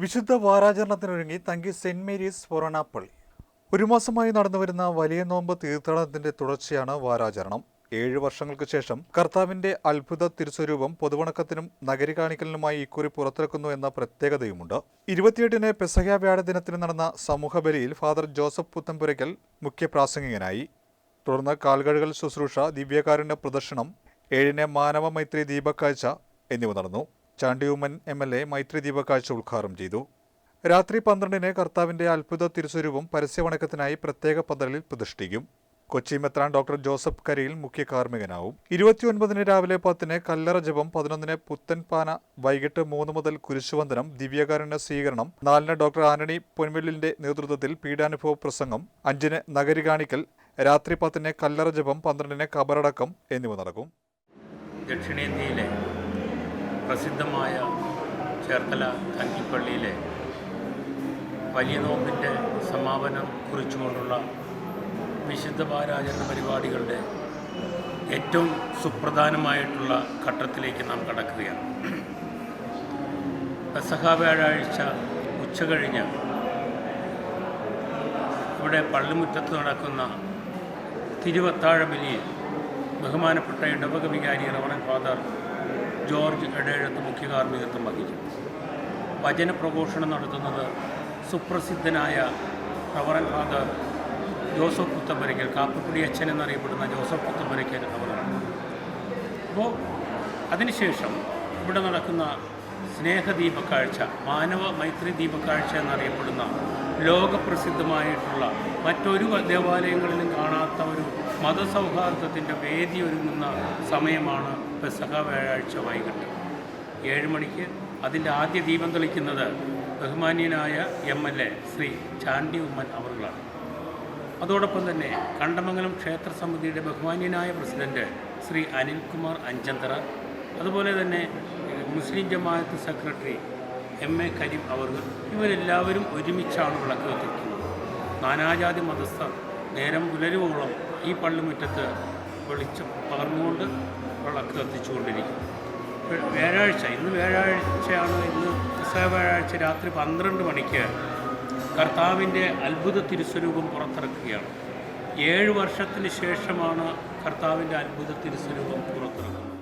വിശുദ്ധ വാരാചരണത്തിനൊരുങ്ങി Thanki saint Mary's ഫൊറോണാപ്പള്ളി ഒരു മാസമായി നടന്നുവരുന്ന വലിയ നോമ്പ് തീർത്ഥാടനത്തിന്റെ തുടർച്ചയാണ് വാരാചരണം. ഏഴ് വർഷങ്ങൾക്ക് ശേഷം കർത്താവിന്റെ അത്ഭുത തിരുസ്വരൂപം പൊതുവണക്കത്തിനും നഗരി കാണിക്കലിനുമായി ഇക്കുറി പുറത്തിറക്കുന്നു എന്ന പ്രത്യേകതയുമുണ്ട്. ഇരുപത്തിയെട്ടിന് പെസഹ വ്യാഴ ദിനത്തിന് നടന്ന സമൂഹബലിയിൽ ഫാദർ ജോസഫ് പുത്തമ്പുരയ്ക്കൽ മുഖ്യ പ്രാസംഗികനായി. തുടർന്ന് കാൽകഴുകൽ ശുശ്രൂഷ ദിവ്യകാരുണ്യ പ്രദർശനം ഏഴിന് മാനവ മൈത്രി ദീപക്കാഴ്ച എന്നിവ നടന്നു. ചാണ്ടിയുമ്മൻ എം എൽ എ മൈത്രി ദീപകാഴ്ച ഉദ്ഘാടനം ചെയ്തു. രാത്രി പന്ത്രണ്ടിന് കർത്താവിന്റെ അത്ഭുത തിരുസ്വരൂപം പരസ്യവണക്കത്തിനായി പ്രത്യേക പന്തലിൽ പ്രതിഷ്ഠിക്കും. കൊച്ചി മെത്രാൻ ഡോക്ടർ ജോസഫ് കരയിൽ മുഖ്യ കാർമ്മികനാവും. ഇരുപത്തിയൊൻപതിന് രാവിലെ പത്തിന് കല്ലറ ജപം പതിനൊന്നിന് പുത്തൻപാന വൈകിട്ട് മൂന്ന് മുതൽ കുരിശുവന്ദനം ദിവ്യകാരുണ്യ സ്വീകരണം നാലിന് ഡോക്ടർ ആന്റണി പൊൻവെല്ലിന്റെ നേതൃത്വത്തിൽ പീഡാനുഭവ പ്രസംഗം അഞ്ചിന് നഗരി കാണിക്കൽ രാത്രി പത്തിന് കല്ലറ ജപം പന്ത്രണ്ടിന് കബറടക്കം എന്നിവ നടക്കും. ദക്ഷിണേന്ത്യയിലെ പ്രസിദ്ധമായ ചേർത്തല കഞ്ഞിപ്പള്ളിയിലെ വലിയ നോമ്പിന്റെ സമാപനം കുറിച്ചുകൊണ്ടുള്ള വിശുദ്ധ പാരാചരണ പരിപാടികളുടെ ഏറ്റവും സുപ്രധാനമായിട്ടുള്ള ഘട്ടത്തിലേക്ക് നാം കടക്കുകയാണ്. പെസഹ വ്യാഴാഴ്ച ഉച്ച കഴിഞ്ഞ് ഇവിടെ പള്ളിമുറ്റത്ത് നടക്കുന്ന തിരുവത്താഴ ബലിയിൽ ബഹുമാനപ്പെട്ട ഇടവക വികാരി റവണൻ ഫാദർ ജോർജ് എടേഴത്ത് മുഖ്യ കാർമ്മികത്വം വഹിച്ചു. വചനപ്രഘോഷണം നടത്തുന്നത് സുപ്രസിദ്ധനായ reverend father Joseph Puthamparackal Kappukudi അച്ഛൻ എന്നറിയപ്പെടുന്ന ജോസഫ് പുത്തമ്പരയ്ക്കൽ അവരാണ്. അപ്പോൾ അതിനുശേഷം ഇവിടെ നടക്കുന്ന സ്നേഹദീപക്കാഴ്ച മാനവ മൈത്രി ദീപക്കാഴ്ച എന്നറിയപ്പെടുന്ന ലോകപ്രസിദ്ധമായിട്ടുള്ള മറ്റൊരു ദേവാലയങ്ങളിലും കാണാത്ത ഒരു മതസൗഹാർദ്ദത്തിന്റെ വേദി ഒരുങ്ങുന്ന സമയമാണ് പെസഹ വ്യാഴാഴ്ച വൈകിട്ട്. ഏഴ് മണിക്ക് അതിന്റെ ആദ്യ ദീപം തെളിക്കുന്നത് ബഹുമാന്യനായ M L A Shri Chandy Oommen അവറുകളാണ്. അതോടൊപ്പം തന്നെ കണ്ടമംഗലം ക്ഷേത്ര സമിതിയുടെ ബഹുമാന്യനായ പ്രസിഡന്റ് ശ്രീ അനിൽകുമാർ അഞ്ചന്തറ അതുപോലെ തന്നെ Muslim Jamaat secretary M A Kareem അവർ ഇവരെല്ലാവരും ഒരുമിച്ചാണ് വിളക്ക് കത്തിക്കുന്നത്. നാനാജാതി മതസ്ഥർ നേരം പുലരുവോളം ഈ പള്ളിമുറ്റത്ത് വെളിച്ചം പകർന്നുകൊണ്ട് വിളക്ക് കത്തിച്ചുകൊണ്ടിരിക്കും. വ്യാഴാഴ്ച ഇന്ന് വ്യാഴാഴ്ചയാണ് ഇന്ന് ഉത്സവ വ്യാഴാഴ്ച രാത്രി പന്ത്രണ്ട് മണിക്ക് കർത്താവിന്റെ അത്ഭുത തിരുസ്വരൂപം പുറത്തിറക്കുകയാണ്. ഏഴ് വർഷത്തിന് ശേഷമാണ് കർത്താവിന്റെ അത്ഭുത തിരുസ്വരൂപം പുറത്തിറക്കുന്നത്